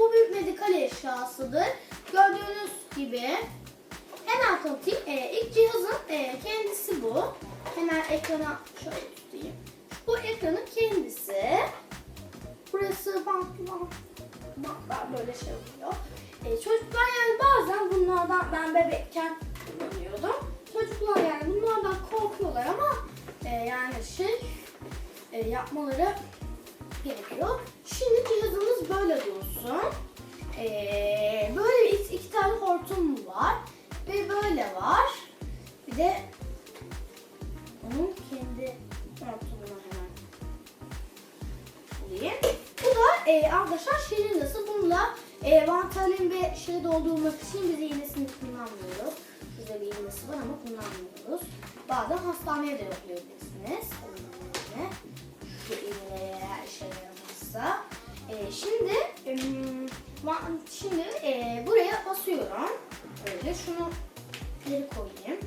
Bu bir medikal eşyasıdır. Gördüğünüz gibi hemen tanıtayım. E, ilk cihazın e, kendisi bu. Hemen ekrana şöyle tutayım. Bu ekranın kendisi. Burası bantlar, bantlar böyle şey oluyor. E, çocuklar yani bazen bunlardan ben bebekken kullanıyordum. Çocuklar yani bunlardan korkuyorlar ama e, yani şey e, yapmaları gerekiyor. Şimdi cihazımız böyle dursun. E, böyle iki, iki tane hortum var ve böyle var. Bir de onun kendi hortumunu hemen bulayım. Bu da e, arkadaşlar şirinası. Bununla e, vantalin ve şey doldurmak için biz iğnesini kullanmıyoruz. Şurada bir iğnesi var ama kullanmıyoruz. Bazen hastaneye de yollayabilirsiniz. Şimdi e, buraya basıyorum. Böyle şunu geri koyayım.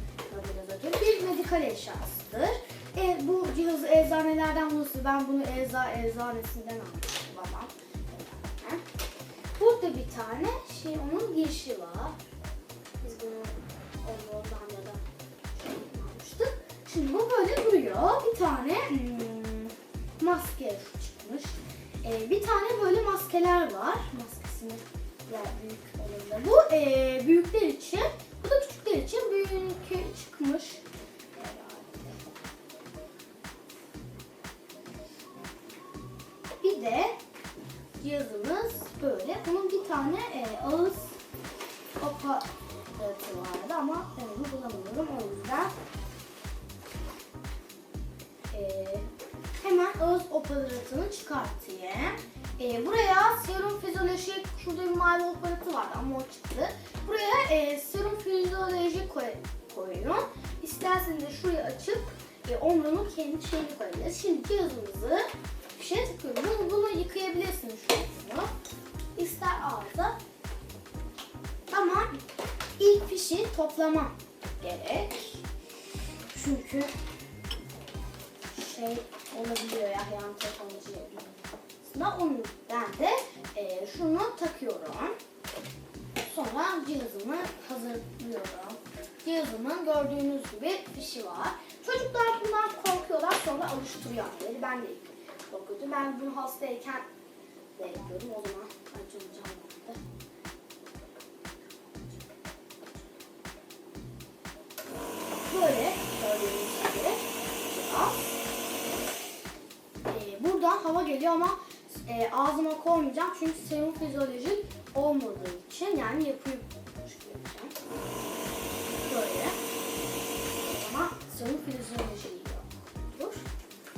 Bir medikal eşyasıdır. E, bu cihazı eczanelerden bulursunuz. Ben bunu ecza eczanesinden almıştım babam. Burada bir tane şey onun girişi var. Biz bunu onlardan ya da almıştık. Şimdi bu böyle duruyor. Bir tane hmm, maske çıkmış. E, bir tane böyle maskeler var. Maskesini ya büyük olanı. Bu e, büyükler için. Bu da küçükler için. Büyüğünki çıkmış. Bir de cihazımız böyle. Bunun bir tane e, ağız aparatı vardı ama onu bulamıyorum. O yüzden aparatını çıkartayım. E, buraya serum fizyolojik, şurada bir mavi aparatı vardı ama o çıktı. Buraya e, serum fizyolojik koy, koyuyorum. İsterseniz de şurayı açıp e, omrunun kendi şeyini koyabiliriz. Şimdi cihazımızı bir şey takıyorum. Bunu, bunu yıkayabilirsiniz şunu. İster ağızda. Ama ilk fişi toplamam gerek. Çünkü şey olabiliyor ya yan teknoloji aslında o yüzden de e, şunu takıyorum. Sonra cihazımı hazırlıyorum. Cihazımın gördüğünüz gibi fişi var. Çocuklar bundan korkuyorlar sonra alıştırıyor anneleri. Ben de korkuyordum. Ben bunu hastayken de yapıyordum. O zaman acımacağım vardı. Hava geliyor ama e, ağzıma koymayacağım çünkü serum fizyolojik olmadığı için yani gibi yapacağım. Böyle. Ama serum fizyolojik yoktur.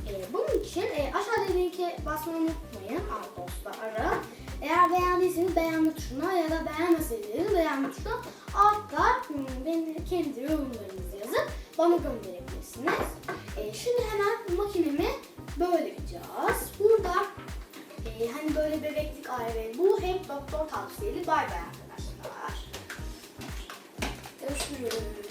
Ee, bunun için e, aşağıda linke basmayı unutmayın dostlar. Eğer beğendiyseniz beğenme tuşuna ya da beğenmeseniz beğenme tuşuna altta hmm, benim kendi yorumlarınızı yazıp bana gönderebilirsiniz. Ee, şimdi hemen makinemi böyle yapacağız. Burada e, hani böyle bebeklik ayrı. Bu hem doktor tavsiyeli. Bay bay arkadaşlar. Görüşürüz.